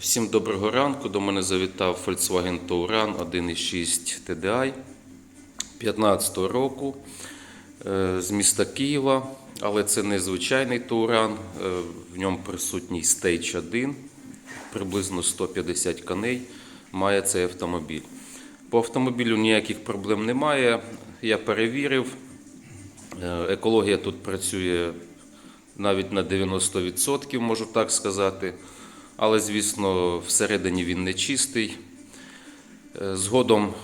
Всім доброго ранку. До мене завітав Volkswagen Touran 1.6 TDI 15 року е, з міста Києва, але це не звичайний Touran. е, В ньому присутній Stage 1, приблизно 150 коней має цей автомобіль. По автомобілю ніяких проблем немає. Я перевірив. Е, Екологія тут працює навіть на 90%, можу так сказати. Але, звісно, всередині він не чистий. Е, Згодом,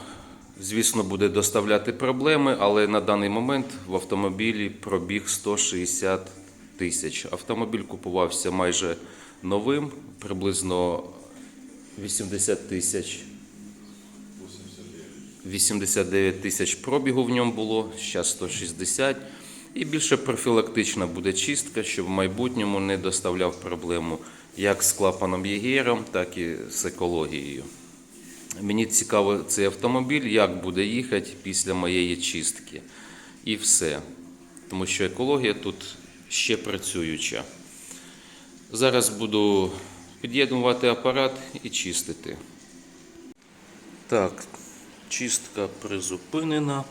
звісно, буде доставляти проблеми, але на даний момент в автомобілі пробіг 160 тисяч. Автомобіль купувався майже новим, приблизно 80 тисяч. 89 тисяч пробігу в ньому було, зараз 160. І більше профілактична буде чистка, щоб в майбутньому не доставляв проблему як з клапаном Єгером, так і з екологією. Мені цікаво цей автомобіль, як буде їхати після моєї чистки. І все. Тому що екологія тут ще працююча. Зараз буду під'єднувати апарат і чистити. Так, чистка призупинена.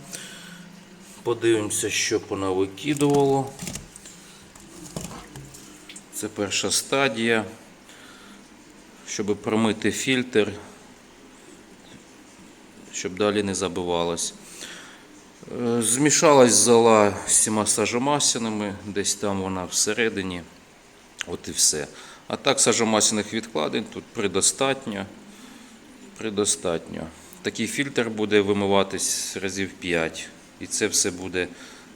Подивимося, що вона викидувало. Це перша стадія. Щоб промити фільтр, щоб далі не забивалось. Е, Змішалась зола з цими сажомасянами, десь там вона всередині. От і все. А так сажомасяних відкладень тут предостатньо. Предостатньо. Такий фільтр буде вимиватись разів 5. І це все буде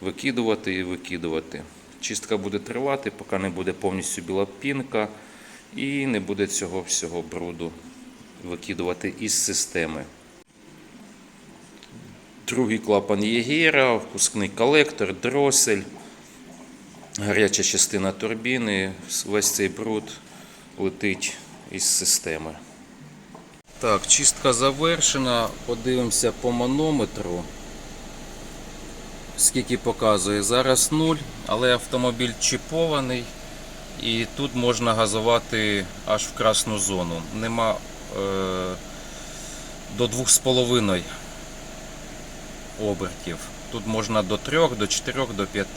викидувати і викидувати. Чистка буде тривати, поки не буде повністю біла пінка і не буде цього всього бруду викидувати із системи. Другий клапан Єгера, впускний колектор, дросель, гаряча частина турбіни, весь цей бруд летить із системи. Так, чистка завершена. Подивимося по манометру. Скільки показує зараз 0, але автомобіль чіпований. І тут можна газувати аж в красну зону. Нема е, до 2,5 обертів. Тут можна до 3, до 4, до 5.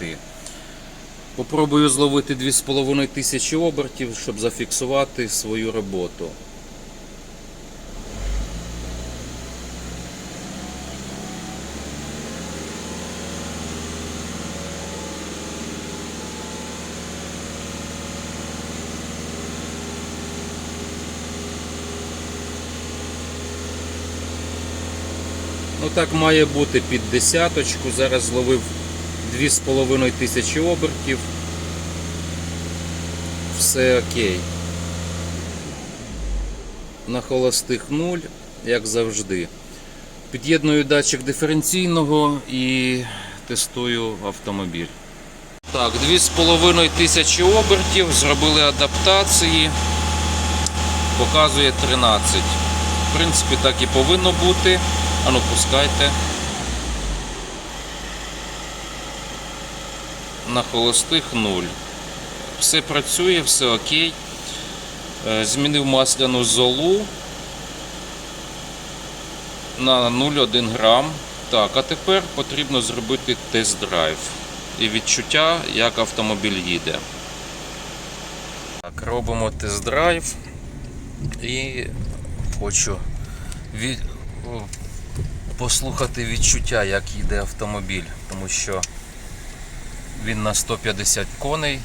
Попробую зловити 2,5 тисячі обертів, щоб зафіксувати свою роботу. Ну так має бути під десяточку. Зараз зловив 2,5 тисячі обертів. Все окей. На холостих 0, як завжди. Під'єдную датчик диференційного і тестую автомобіль. Так, 2,5 тисячі обертів, зробили адаптації. Показує 13. В принципі, так і повинно бути. Ану, пускайте. На холостих 0. Все працює, все окей. Е, Змінив масляну золу на 0,1 грам. Так, а тепер потрібно зробити тест-драйв і відчуття, як автомобіль їде. Так, робимо тест-драйв і хочу від... послухати відчуття, як їде автомобіль, тому що він на 150 коней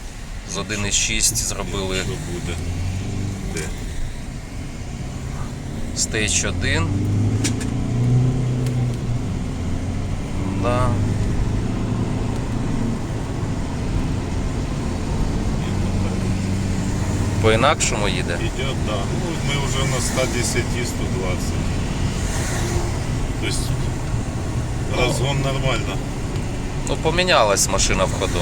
з 1,6 зробили? Де? Stage 1. Да. По-інакшому їде. Идет, да. Ну, мы уже на 110, 120. То есть разгон нормально. Ну, помінялась машина в ходу.